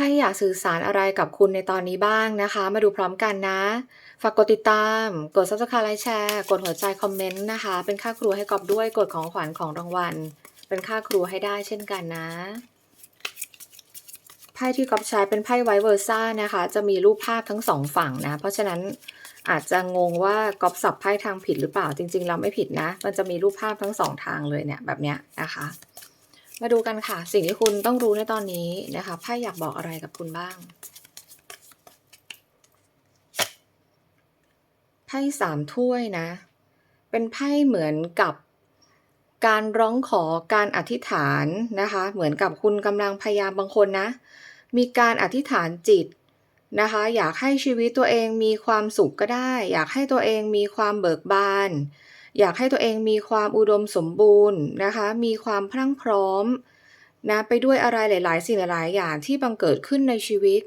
พ่อยากสื่อสารอะไรกับคุณในตอนนี้บ้างนะคะ มาดูพร้อมกันนะ ฝากกดติดตาม กด Subscribe ไลค์แชร์ กดหัวใจคอมเมนต์นะคะ เป็นค่าครูให้กอบด้วย กดของขวัญของรางวัล เป็นค่าครูให้ได้เช่นกันนะ ไพ่ที่กอบใช้เป็นไพ่ไวเวอร์ซ่านะคะ จะมีรูปภาพทั้งสองฝั่งนะ เพราะฉะนั้นอาจจะงงว่ากอบสับไพ่ทางผิดหรือเปล่า จริง ๆ เราไม่ผิดนะ มันจะมีรูปภาพทั้งสองทางเลยเนี่ยแบบเนี้ยนะคะ มาดูกันค่ะ สิ่งที่คุณต้องรู้ในตอนนี้นะคะไพ่อยากบอกอะไรกับคุณบ้างไพ่สามถ้วยนะ เป็นไพ่เหมือนกับการร้องขอการอธิษฐานนะคะ เหมือนกับคุณกำลังพยายามบางคนนะ มีการอธิษฐานจิตนะคะ อยากให้ชีวิตตัวเองมีความสุขก็ได้ อยากให้ตัวเองมีความเบิกบาน อยากให้ตัวเองมีความอุดมสมบูรณ์นะคะ มีความพรั่งพร้อมนะไปด้วยอะไรหลาย ๆ สิ่งหลาย ๆ อย่างที่บังเกิดขึ้นในชีวิต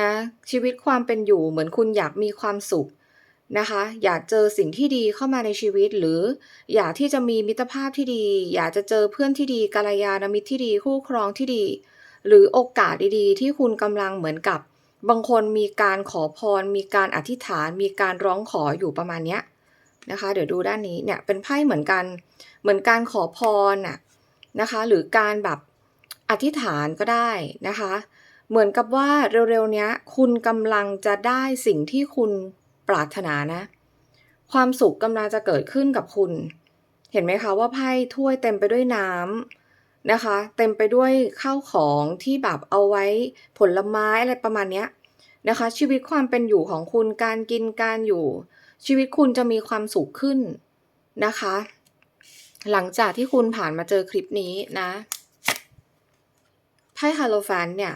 นะชีวิตความเป็นอยู่เหมือนคุณอยากมีความสุขนะคะ อยากเจอสิ่งที่ดีเข้ามาในชีวิต หรืออยากที่จะมีมิตรภาพที่ดี อยากจะเจอเพื่อนที่ดีกัลยาณมิตรที่ดีคู่ครองที่ดี หรือโอกาสดีๆ ที่คุณกำลังเหมือนกับบางคนมีการขอพร มีการอธิษฐาน มีการร้องขออยู่ประมาณเนี้ย นะคะ เดี๋ยวดูด้านนี้เนี่ยเป็นไพ่เหมือนกัน เหมือนการขอพรน่ะนะคะ หรือการแบบอธิษฐานก็ได้นะคะ เหมือนกับว่าเร็วๆเนี้ย คุณกำลังจะได้สิ่งที่คุณปรารถนานะ ความสุขกำลังจะเกิดขึ้นกับคุณ เห็นไหมคะว่าไพ่ถ้วยเต็มไปด้วยน้ำนะคะ เต็มไปด้วยข้าวของที่แบบเอาไว้ผลไม้อะไรประมาณเนี้ยนะคะ ชีวิตความเป็นอยู่ของคุณการกินการอยู่ ชีวิตคุณจะมีความสุขขึ้นนะคะ หลังจากที่คุณผ่านมาเจอคลิปนี้นะไพ่ฮาโลแฟนเนี่ย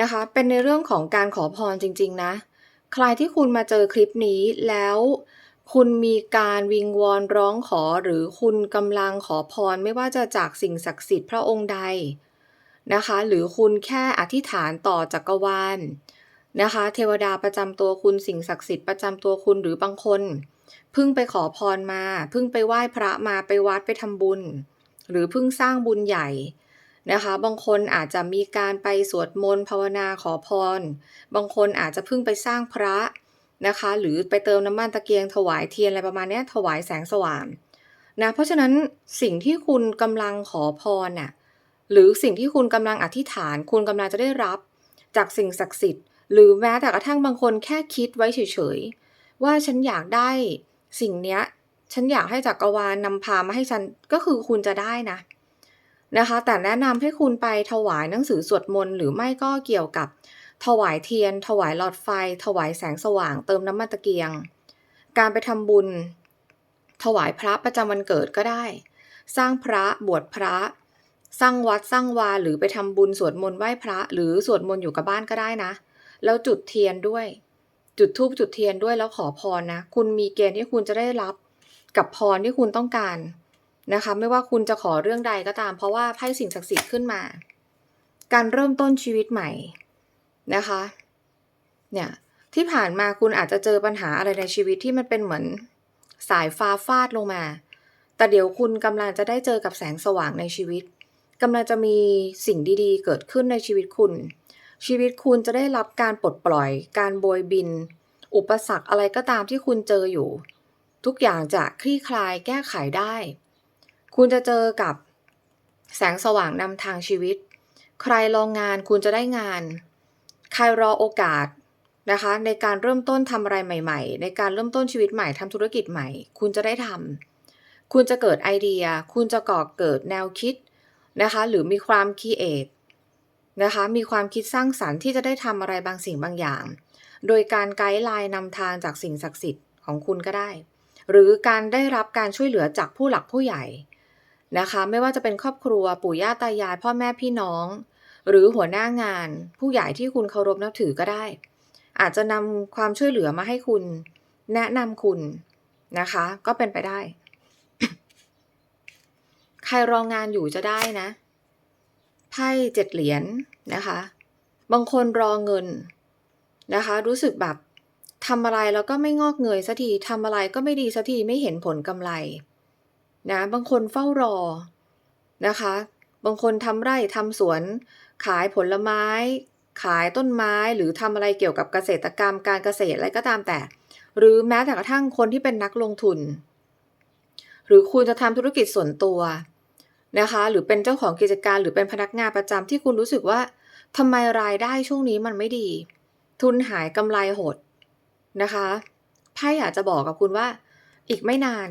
นะคะเป็นในเรื่องของการขอพรจริง ๆ นะ ใครที่คุณมาเจอคลิปนี้แล้วคุณมีการวิงวอนร้องขอหรือคุณกำลังขอพรไม่ว่าจะจากสิ่งศักดิ์สิทธิ์พระองค์ใดนะคะ หรือคุณแค่อธิษฐานต่อจักรวาล นะคะ เทวดาประจำตัวคุณสิ่งศักดิ์สิทธิ์ประจำตัวคุณหรือบางคนเพิ่งไปขอพรมาเพิ่งไปไหว้พระมาไปวัดไปทำบุญ หรือเพิ่งสร้างบุญใหญ่นะคะ บางคนอาจจะมีการไปสวดมนต์ภาวนาขอพร บางคนอาจจะเพิ่งไปสร้างพระนะคะ หรือไปเติมน้ำมันตะเกียงถวายเทียนอะไรประมาณนี้ถวายแสงสว่างนะเพราะฉะนั้นสิ่งที่คุณกำลังขอพรน่ะหรือสิ่งที่คุณกำลังอธิษฐาน คุณกำลังจะได้รับจากสิ่งศักดิ์สิทธิ์ หรือแม้แต่กระทั่งบางคนแค่คิดไว้เฉยๆ ว่าฉันอยากได้สิ่งเนี้ย ฉันอยากให้จักรวาลนำพามาให้ฉันก็คือคุณจะได้นะนะคะ แต่แนะนำให้คุณไปถวายหนังสือสวดมนต์หรือไม่ก็เกี่ยวกับ ถวายเทียน ถวายหลอดไฟ ถวายแสงสว่าง เติมน้ำมันตะเกียง การไปทำบุญ ถวายพระประจำวันเกิดก็ได้ สร้างพระบวชพระสร้างวัดสร้างวาหรือไปทำบุญสวดมนต์ไหว้พระ หรือสวดมนต์อยู่กับบ้านก็ได้นะ แล้วจุดเทียนด้วย จุดทูบจุดเทียนด้วยแล้วขอพรนะ คุณมีเกณฑ์ที่คุณจะได้รับกับพรที่คุณต้องการนะคะ ไม่ว่าคุณจะขอเรื่องใดก็ตาม เพราะว่าไพ่สิ่งศักดิ์สิทธิ์ขึ้นมา การเริ่มต้นชีวิตใหม่นะคะ เนี่ยที่ผ่านมาคุณอาจจะเจอปัญหาอะไรในชีวิตที่มันเป็นเหมือนสายฟ้าฟาดลงมา แต่เดี๋ยวคุณกำลังจะได้เจอกับแสงสว่างในชีวิตกำลังจะมีสิ่งดีๆ เกิดขึ้นในชีวิตคุณ ชีวิตคุณจะได้รับการปลดปล่อย การโบยบิน อุปสรรคอะไรก็ตามที่คุณเจออยู่ ทุกอย่างจะคลี่คลายแก้ไขได้ คุณจะเจอกับแสงสว่างนำทางชีวิต ใครรองงานคุณจะได้งาน ใครรอโอกาสนะคะ ในการเริ่มต้นทำอะไรใหม่ ๆ ในการเริ่มต้นชีวิตใหม่ทำธุรกิจใหม่ คุณจะได้ทำคุณจะเกิดไอเดีย คุณจะก่อเกิดแนวคิดนะคะ หรือมีความคิดเอท นะคะ มีความคิดสร้างสรรค์ที่จะได้ทำอะไรบางสิ่งบางอย่าง โดยการไกด์ไลน์นำทางจากสิ่งศักดิ์สิทธิ์ของคุณก็ได้ หรือการได้รับการช่วยเหลือจากผู้หลักผู้ใหญ่นะคะ ไม่ว่าจะเป็นครอบครัวปู่ย่าตายาย พ่อแม่พี่น้อง หรือหัวหน้างาน ผู้ใหญ่ที่คุณเคารพนับถือก็ได้ อาจจะนำความช่วยเหลือมาให้คุณ แนะนำคุณนะคะ ก็เป็นไปได้ ใครรองงานอยู่จะได้นะ ไพ่เจ็ดเหรียญนนะคะ บางคนรอเงินนะคะ รู้สึกแบบทำอะไรแล้วก็ไม่งอกเงยสักทีทำอะไรก็ไม่ดีสักทีไม่เห็นผลกำไรนะบางคนเฝ้ารอนะคะ บางคนทำไร่ทำสวน ขายผลไม้ ขายต้นไม้หรือทำอะไรเกี่ยวกับเกษตรกรรม การเกษตรอะไรก็ตามแต่ หรือแม้แต่กระทั่งคนที่เป็นนักลงทุน หรือคุณจะทำธุรกิจส่วนตัว นะคะ หรือเป็นเจ้าของกิจการหรือเป็นพนักงานประจำที่คุณรู้สึกว่าทำไมรายได้ช่วงนี้มันไม่ดี ทุนหายกำไรหดนะคะไพ่อยากจะบอกกับคุณว่า อีกไม่นาน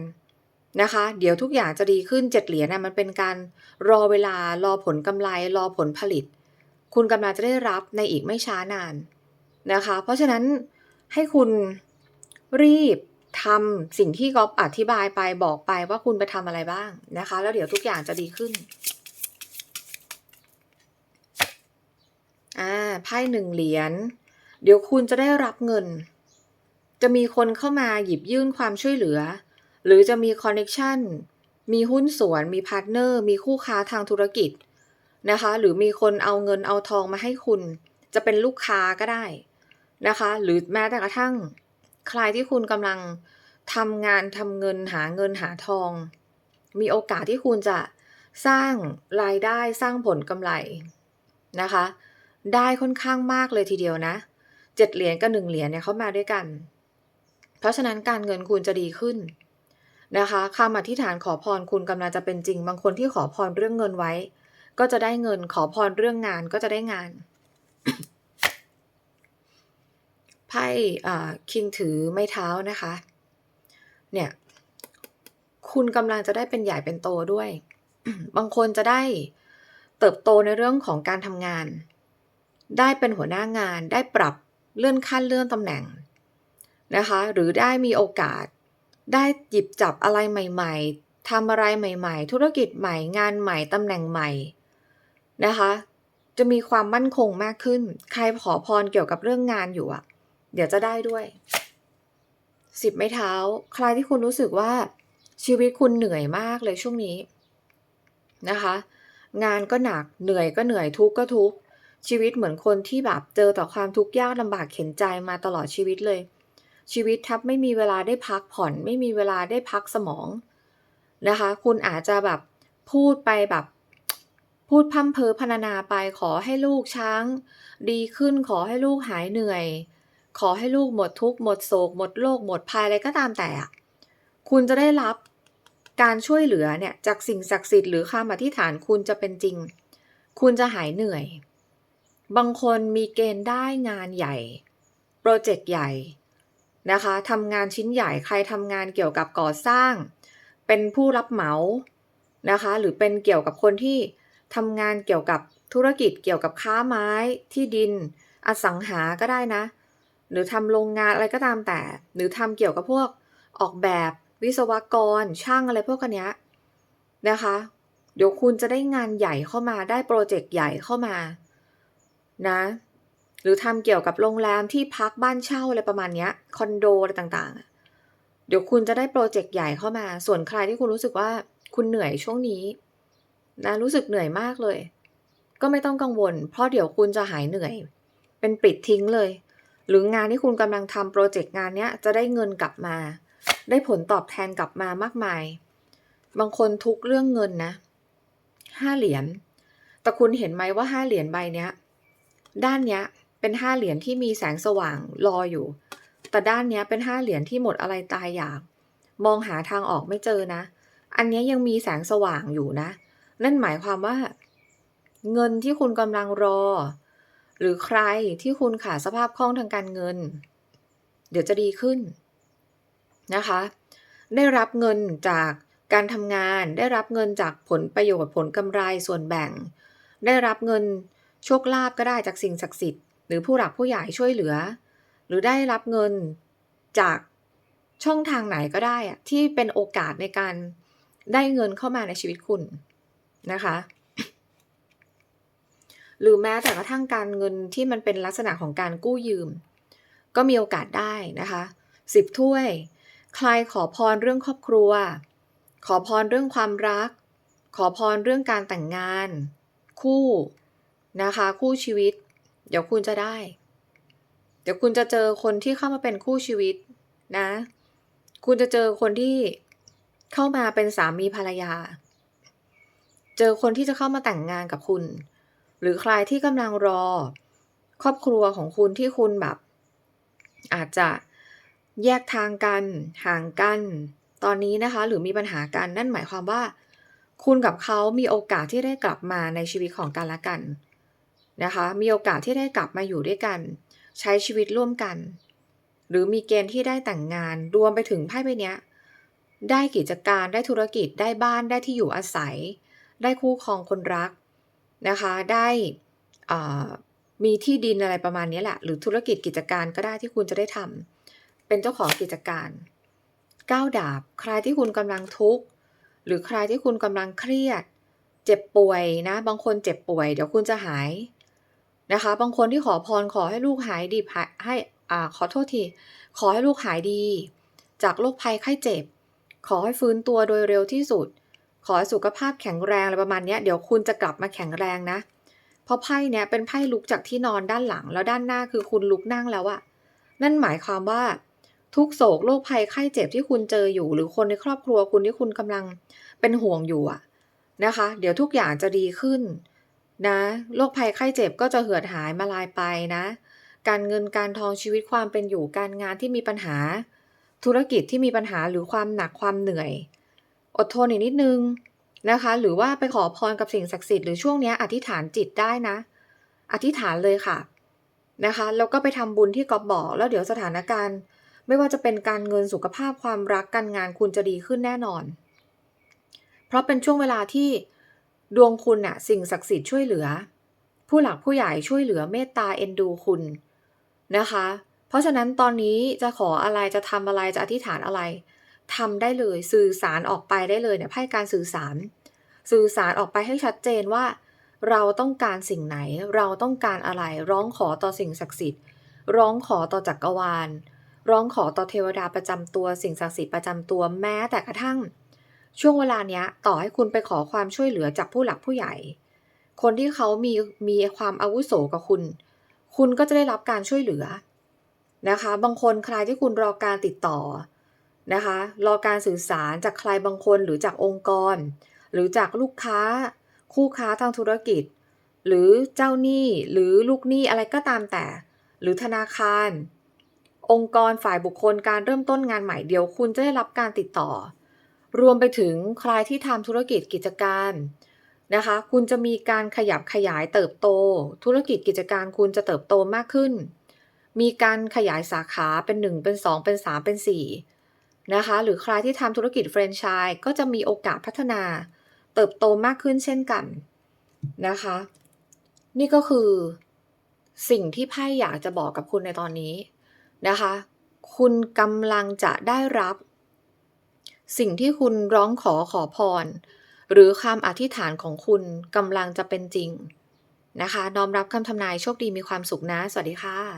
นะคะ เดี๋ยวทุกอย่างจะดีขึ้นเจ็ดเหรียญนะมันเป็นการรอเวลารอผลกำไรรอผลผลิต คุณกำลังจะได้รับในอีกไม่ช้านานนะคะ เพราะฉะนั้นให้คุณรีบ ทำสิ่งที่ก๊อฟอธิบายไปบอกไปว่าคุณไปทำอะไรบ้างนะคะ แล้วเดี๋ยวทุกอย่างจะดีขึ้นอ่าไพ่หนึ่งเหรียญเดี๋ยวคุณจะได้รับเงิน จะมีคนเข้ามาหยิบยื่นความช่วยเหลือ หรือจะมีคอนเน็ชันมีหุ้นส่วน มีพาร์ทเนอร์ มีคู่ค้าทางธุรกิจนะคะ หรือมีคนเอาเงินเอาทองมาให้คุณ จะเป็นลูกค้าก็ได้นะคะ หรือแม้แต่กระทั่ง ใครที่คุณกำลังทำงานทำเงินหาเงินหาทอง มีโอกาสที่คุณจะสร้างรายได้สร้างผลกำไรนะคะ ได้ค่อนข้างมากเลยทีเดียวนะเจ็ดเหรียญกับหนึ่งเหรียญเนี่ยเขามาด้วยกัน เพราะฉะนั้นการเงินคุณจะดีขึ้นนะคะคำอธิษฐานขอพรคุณกำลังจะเป็นจริง บางคนที่ขอพรเรื่องเงินไว้ ก็จะได้เงินขอพรเรื่องงานก็จะได้งาน ไพ่คิงถือไม้เท้านะคะ เนี่ย คุณกำลังจะได้เป็นใหญ่เป็นโตด้วย บางคนจะได้เติบโตในเรื่องของการทำงาน ได้เป็นหัวหน้างาน ได้ปรับเลื่อนขั้นเลื่อนตำแหน่งนะคะ หรือได้มีโอกาส ได้หยิบจับอะไรใหม่ ๆทำอะไรใหม่ ๆ ธุรกิจใหม่ งานใหม่ตำแหน่งใหม่นะคะ จะมีความมั่นคงมากขึ้น ใครขอพรเกี่ยวกับเรื่องงานอยู่อะ เดี๋ยวจะได้ด้วยสิบไม้เท้า ใครที่คุณรู้สึกว่าชีวิตคุณเหนื่อยมากเลยช่วงนี้นะคะ งานก็หนักเหนื่อยก็เหนื่อยทุกข์ก็ทุกข์ชีวิตเหมือนคนที่แบบเจอต่อความทุกข์ยากลำบากเข็นใจมาตลอดชีวิตเลย ชีวิตทับไม่มีเวลาได้พักผ่อน ไม่มีเวลาได้พักสมองนะคะ คุณอาจจะแบบพูดไปแบบ พูดพัมเพอพรรณนาไปขอให้ลูกช้าง ดีขึ้นขอให้ลูกหายเหนื่อย ขอให้ลูกหมดทุกข์หมดโศก หมดโรคหมดภัยอะไรก็ตามแต่คุณจะได้รับการช่วยเหลือเนี่ยจากสิ่งศักดิ์สิทธิ์หรือคำอธิษฐานคุณจะเป็นจริง คุณจะหายเหนื่อย บางคนมีเกณฑ์ได้งานใหญ่ โปรเจกต์ใหญ่นะคะทำงานชิ้นใหญ่ใครทำงานเกี่ยวกับก่อสร้าง เป็นผู้รับเหมานะคะ หรือเป็นเกี่ยวกับคนที่ทำงานเกี่ยวกับธุรกิจเกี่ยวกับค้าไม้ที่ดิน อสังหาก็ได้นะ หรือทำโรงงานอะไรก็ตามแต่ หรือทำเกี่ยวกับพวกออกแบบวิศวกร ช่างอะไรพวกนี้นะคะ เดี๋ยวคุณจะได้งานใหญ่เข้ามาได้โปรเจกต์ใหญ่เข้ามานะหรือทำเกี่ยวกับโรงแรมที่พักบ้านเช่าอะไรประมาณนี้คอนโดอะไรต่างๆ เดี๋ยวคุณจะได้โปรเจกต์ใหญ่เข้ามา ส่วนใครที่คุณรู้สึกว่าคุณเหนื่อยช่วงนี้นะรู้สึกเหนื่อยมากเลย ก็ไม่ต้องกังวล เพราะเดี๋ยวคุณจะหายเหนื่อย เป็นปิดทิ้งเลย หรืองานที่คุณกำลังทำโปรเจกต์งานเนี้ยจะได้เงินกลับมา ได้ผลตอบแทนกลับมามากมาย บางคนทุกเรื่องเงินนะห้าเหรียญแต่คุณเห็นไหมว่าห้าเหรียญใบเนี้ย ด้านเนี้ยเป็นห้าเหรียญที่มีแสงสว่างรออยู่ แต่ด้านเนี้ยเป็นห้าเหรียญที่หมดอะไรตายอยาก มองหาทางออกไม่เจอนะ อันนี้ยังมีแสงสว่างอยู่นะ นั่นหมายความว่า เงินที่คุณกำลังรอ หรือใครที่คุณขาดสภาพคล่องทางการเงิน เดี๋ยวจะดีขึ้นนะคะ ได้รับเงินจากการทำงาน ได้รับเงินจากผลประโยชน์ผลกำไรส่วนแบ่ง ได้รับเงินโชคลาภก็ได้จากสิ่งศักดิ์สิทธิ์หรือผู้หลักผู้ใหญ่ช่วยเหลือ หรือได้รับเงินจากช่องทางไหนก็ได้อะที่เป็นโอกาสในการได้เงินเข้ามาในชีวิตคุณนะคะ หรือแม้แต่กระทั่งการเงินที่มันเป็นลักษณะของการกู้ยืม ก็มีโอกาสได้นะคะสิบถ้วย ใครขอพรเรื่องครอบครัว ขอพรเรื่องความรัก ขอพรเรื่องการแต่งงาน คู่นะคะ คู่ชีวิต เดี๋ยวคุณจะได้ เดี๋ยวคุณจะเจอคนที่เข้ามาเป็นคู่ชีวิตนะ คุณจะเจอคนที่เข้ามาเป็นสามีภรรยา เจอคนที่จะเข้ามาแต่งงานกับคุณ หรือใครที่กำลังรอ ครอบครัวของคุณที่คุณแบบ อาจจะแยกทางกันห่างกัน ตอนนี้นะคะ หรือมีปัญหากันนั่นหมายความว่า คุณกับเขามีโอกาสที่ได้กลับมาในชีวิตของกันและกันนะคะ มีโอกาสที่ได้กลับมาอยู่ด้วยกัน ใช้ชีวิตร่วมกัน หรือมีเกณฑ์ที่ได้แต่งงานรวมไปถึงไพ่ใบนี้ยได้กิจการได้ธุรกิจได้บ้านได้ที่อยู่อาศัย ได้คู่ครองคนรัก นะคะได้มีที่ดินอะไรประมาณนี้แหละ หรือธุรกิจกิจการก็ได้ที่คุณจะได้ทำเป็นเจ้าของกิจการก้าวดาบ ใครที่คุณกำลังทุกข์ หรือใครที่คุณกำลังเครียด เจ็บป่วยนะ บางคนเจ็บป่วย เดี๋ยวคุณจะหายนะคะ บางคนที่ขอพรขอให้ลูกหายดีให้อ่าขอโทษที ขอให้ลูกหายดี จากโรคภัยไข้เจ็บ ขอให้ฟื้นตัวโดยเร็วที่สุด ขอสุขภาพแข็งแรงอะไรประมาณนี้เดี๋ยวคุณจะกลับมาแข็งแรงนะ เพราะไพ่เนี้ยเป็นไพ่ลุกจากที่นอนด้านหลังแล้วด้านหน้าคือคุณลุกนั่งแล้วอะนั่นหมายความว่าทุกโศกโรคภัยไข้เจ็บที่คุณเจออยู่ หรือคนในครอบครัวคุณที่คุณกำลังเป็นห่วงอยู่อะนะคะ เดี๋ยวทุกอย่างจะดีขึ้นนะโรคภัยไข้เจ็บก็จะเหือดหายมาลายไปนะ การเงินการทองชีวิตความเป็นอยู่การงานที่มีปัญหา ธุรกิจที่มีปัญหาหรือความหนักความเหนื่อย อดทนอีกนิดนึงนะคะ หรือว่าไปขอพรกับสิ่งศักดิ์สิทธิ์หรือช่วงนี้อธิษฐานจิตได้นะ อธิษฐานเลยค่ะนะคะแล้วก็ไปทำบุญที่กอบบอก แล้วเดี๋ยวสถานการณ์ ไม่ว่าจะเป็นการเงินสุขภาพความรักการงานคุณจะดีขึ้นแน่นอน เพราะเป็นช่วงเวลาที่ดวงคุณน่ะสิ่งศักดิ์สิทธิ์ช่วยเหลือ ผู้หลักผู้ใหญ่ช่วยเหลือเมตตาเอ็นดูคุณนะคะ เพราะฉะนั้นตอนนี้จะขออะไรจะทำอะไรจะอธิษฐานอะไร ทำได้เลยสื่อสารออกไปได้เลยเนี่ยไพ่การสื่อสาร สื่อสารออกไปให้ชัดเจนว่า เราต้องการสิ่งไหน เราต้องการอะไร ร้องขอต่อสิ่งศักดิ์สิทธิ์ ร้องขอต่อจักรวาล ร้องขอต่อเทวดาประจำตัว สิ่งศักดิ์สิทธิ์ประจำตัวแม้แต่กระทั่ง ช่วงเวลาเนี้ยต่อให้คุณไปขอความช่วยเหลือจากผู้หลักผู้ใหญ่ คนที่เขามีมีความอาวุโสกับคุณ คุณก็จะได้รับการช่วยเหลือนะคะ บางคนใครที่คุณรอการติดต่อ นะคะ รอการสื่อสารจากใครบางคนหรือจากองค์กร หรือจากลูกค้า คู่ค้าทางธุรกิจ หรือเจ้าหนี้หรือลูกหนี้อะไรก็ตามแต่ หรือธนาคาร องค์กรฝ่ายบุคคลการเริ่มต้นงานใหม่เดี๋ยวคุณจะได้รับการติดต่อ รวมไปถึงใครที่ทำธุรกิจกิจการนะคะ คุณจะมีการขยับขยายเติบโต ธุรกิจกิจการคุณจะเติบโตมากขึ้น มีการขยายสาขาเป็น 1 เป็น 2 เป็น 3 เป็น 4 นะคะ หรือใครที่ทำธุรกิจแฟรนไชส์ก็จะมีโอกาสพัฒนา เติบโตมากขึ้นเช่นกันนะคะ นี่ก็คือสิ่งที่ไพ่อยากจะบอกกับคุณในตอนนี้นะคะ คุณกำลังจะได้รับ สิ่งที่คุณร้องขอขอพร หรือคำอธิษฐานของคุณกำลังจะเป็นจริงนะคะ น้อมรับคำทำนายโชคดีมีความสุขนะ สวัสดีค่ะ